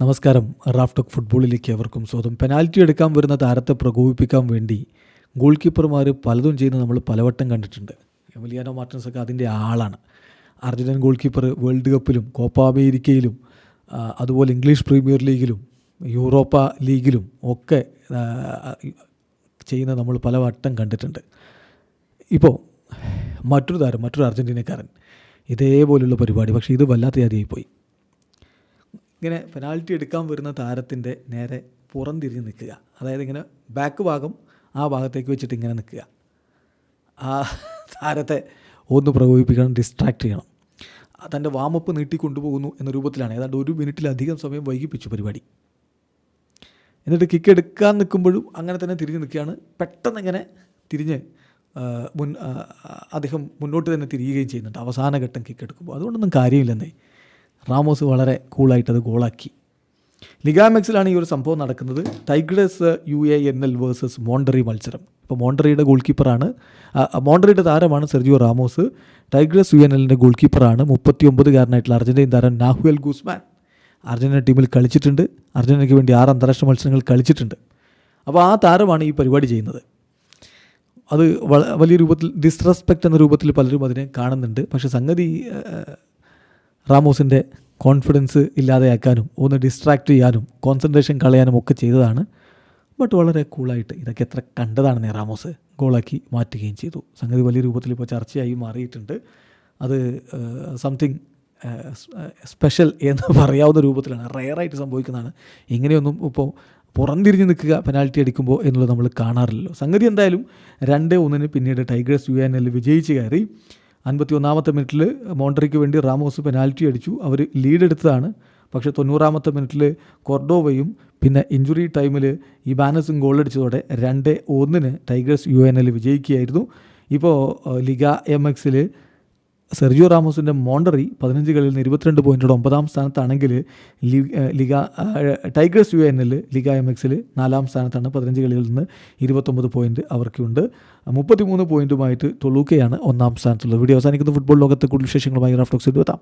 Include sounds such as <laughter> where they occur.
നമസ്കാരം. റാഫ്റ്റോക്ക് ഫുട്ബോളിലേക്ക് അവർക്കും സ്വാഗതം. പെനാൽറ്റി എടുക്കാൻ വരുന്ന താരത്തെ പ്രകോപിപ്പിക്കാൻ വേണ്ടി ഗോൾ കീപ്പർമാർ പലതും ചെയ്യുന്നത് നമ്മൾ പലവട്ടം കണ്ടിട്ടുണ്ട്. എമിലിയാനോ മാർട്ടിൻസ് ഒക്കെ അതിന്റെ ആളാണ്. അർജന്റീൻ ഗോൾ കീപ്പർ വേൾഡ് കപ്പിലും കോപ്പ അമേരിക്കയിലും അതുപോലെ ഇംഗ്ലീഷ് പ്രീമിയർ ലീഗിലും യൂറോപ്പ ലീഗിലും ഒക്കെ ചെയ്യുന്നത് നമ്മൾ പലവട്ടം കണ്ടിട്ടുണ്ട്. ഇപ്പോൾ മറ്റൊരു താരം മറ്റൊരു അർജന്റീനക്കാരൻ ഇതേപോലുള്ള പരിപാടി പക്ഷേ ഇത് വല്ലാത്ത ജാതിയായിപ്പോയി. ഇങ്ങനെ പെനാൽറ്റി എടുക്കാൻ വരുന്ന താരത്തിന്റെ നേരെ പുറം പുറംതിരിഞ്ഞ് നിൽക്കുക. അതായത് ഇങ്ങനെ ബാക്ക് ഭാഗം ആ ഭാഗത്തേക്ക് വെച്ചിട്ട് ഇങ്ങനെ നിൽക്കുക. ആ താരത്തെ ഒന്ന് പ്രകോപിപ്പിക്കണം ഡിസ്ട്രാക്ട് ചെയ്യണം. തന്റെ വാമപ്പ് നീട്ടി കൊണ്ടുപോകുന്നു എന്ന രൂപത്തിലാണ്. ഏതാണ്ട് ഒരു മിനിറ്റിലധികം സമയം വൈകിപ്പിച്ചു പരിപാടി. എന്നിട്ട് കിക്ക് എടുക്കാൻ നിൽക്കുമ്പോഴും അങ്ങനെ തന്നെ തിരിഞ്ഞ് നിൽക്കുകയാണ്. പെട്ടെന്ന് ഇങ്ങനെ തിരിഞ്ഞ് മുൻ അദ്ദേഹം മുന്നോട്ട് തന്നെ തിരിയുകയും ചെയ്യുന്നുണ്ട്. അവസാന ഘട്ടം കിക്ക് എടുക്കുമ്പോൾ. അതുകൊണ്ടൊന്നും കാര്യമില്ലെന്നേ. റാമോസ് വളരെ കൂളായിട്ടത് ഗോളാക്കി. ലിഗാമെക്സിലാണ് ഈ ഒരു സംഭവം നടക്കുന്നത്. Tigres U A N L versus Monterrey മത്സരം. ഇപ്പോൾ മോണ്ടറിയുടെ ഗോൾ കീപ്പറാണ് മോണ്ടറിയുടെ താരമാണ് Sergio Ramos. Tigres U N എല്ലിന്റെ ഗോൾ കീപ്പറാണ് മുപ്പത്തി ഒമ്പതുകാരനായിട്ടുള്ള അർജന്റീൻ താരം നാഹുൽ ഗുസ്മാൻ. അർജന്റീന ടീമിൽ കളിച്ചിട്ടുണ്ട്. അർജന്റീനയ്ക്ക് വേണ്ടി ആറ് അന്താരാഷ്ട്ര മത്സരങ്ങൾ കളിച്ചിട്ടുണ്ട്. അപ്പോൾ ആ താരമാണ് ഈ പരിപാടി ചെയ്യുന്നത്. അത് വലിയ രൂപത്തിൽ ഡിസ്റെസ്പെക്റ്റ് എന്ന രൂപത്തിൽ പലരും അതിനെ കാണുന്നുണ്ട്. പക്ഷേ സംഗതി റാമോസിന്റെ കോൺഫിഡൻസ് ഇല്ലാതെയാക്കാനും ഒന്ന് ഡിസ്ട്രാക്ട് ചെയ്യാനും കോൺസെൻട്രേഷൻ കളയാനും ഒക്കെ ചെയ്തതാണ്. ബട്ട് വളരെ കൂളായിട്ട് ഇതൊക്കെ എത്ര കണ്ടതാണെന്നേ റാമോസ് ഗോളാക്കി മാറ്റുകയും ചെയ്തു. സംഗതി വലിയ രൂപത്തിൽ ഇപ്പോൾ ചർച്ചയായി മാറിയിട്ടുണ്ട്. അത് സംതിങ് സ്പെഷ്യൽ എന്ന് <laughs> പറയാവുന്ന രൂപത്തിലാണ് റെയറായിട്ട് സംഭവിക്കുന്നതാണ്. ഇങ്ങനെയൊന്നും ഇപ്പോൾ പുറംതിരിഞ്ഞ് നിൽക്കുക പെനാൽറ്റി അടിക്കുമ്പോൾ എന്നുള്ളത് നമ്മൾ കാണാറില്ലല്ലോ. സംഗതി എന്തായാലും രണ്ട് ഒന്നിന് പിന്നീട് ടൈഗേഴ്സ് യു എൻ എൽ വിജയിച്ച് കയറി. അൻപത്തി ഒന്നാമത്തെ മിനിറ്റിൽ മോണ്ടറിക്ക് വേണ്ടി റാമോസ് പെനാൽറ്റി അടിച്ചു. അവർ ലീഡ് എടുത്തതാണ് പക്ഷേ തൊണ്ണൂറാമത്തെ മിനിറ്റിൽ കൊർഡോവയും പിന്നെ ഇഞ്ചുറി ടൈമിൽ ഈ ബാനസും ഗോളടിച്ചതോടെ രണ്ട് ഒന്നിന് ടൈഗേഴ്സ് യു എൻ എൽ വിജയിക്കുകയായിരുന്നു. ഇപ്പോൾ ലിഗ എം എക്സിൽ സെർജിയോ റാമോസിന്റെ മോണ്ടറി പതിനഞ്ച് കളിയിൽ നിന്ന് ഇരുപത്തിരണ്ട് പോയിന്റോടെ ഒമ്പതാം സ്ഥാനത്താണെങ്കിൽ Liga Tigers U N L Liga M എക്സിൽ നാലാം സ്ഥാനത്താണ് പതിനഞ്ച് കളികളിൽ നിന്ന് ഇരുപത്തൊമ്പത് പോയിന്റ് അവർക്കുണ്ട്. മുപ്പത്തിമൂന്ന് പോയിന്റുമായിട്ട് ടൊളൂക്കയാണ് ഒന്നാം സ്ഥാനത്തുള്ളത്. വീഡിയോ അവസാനിക്കുന്ന. ഫുട്ബോൾ ലോകത്തെ കൂടുതൽ വിശേഷങ്ങളുമായി റാഫ്റ്റോക്സ് എത്താം.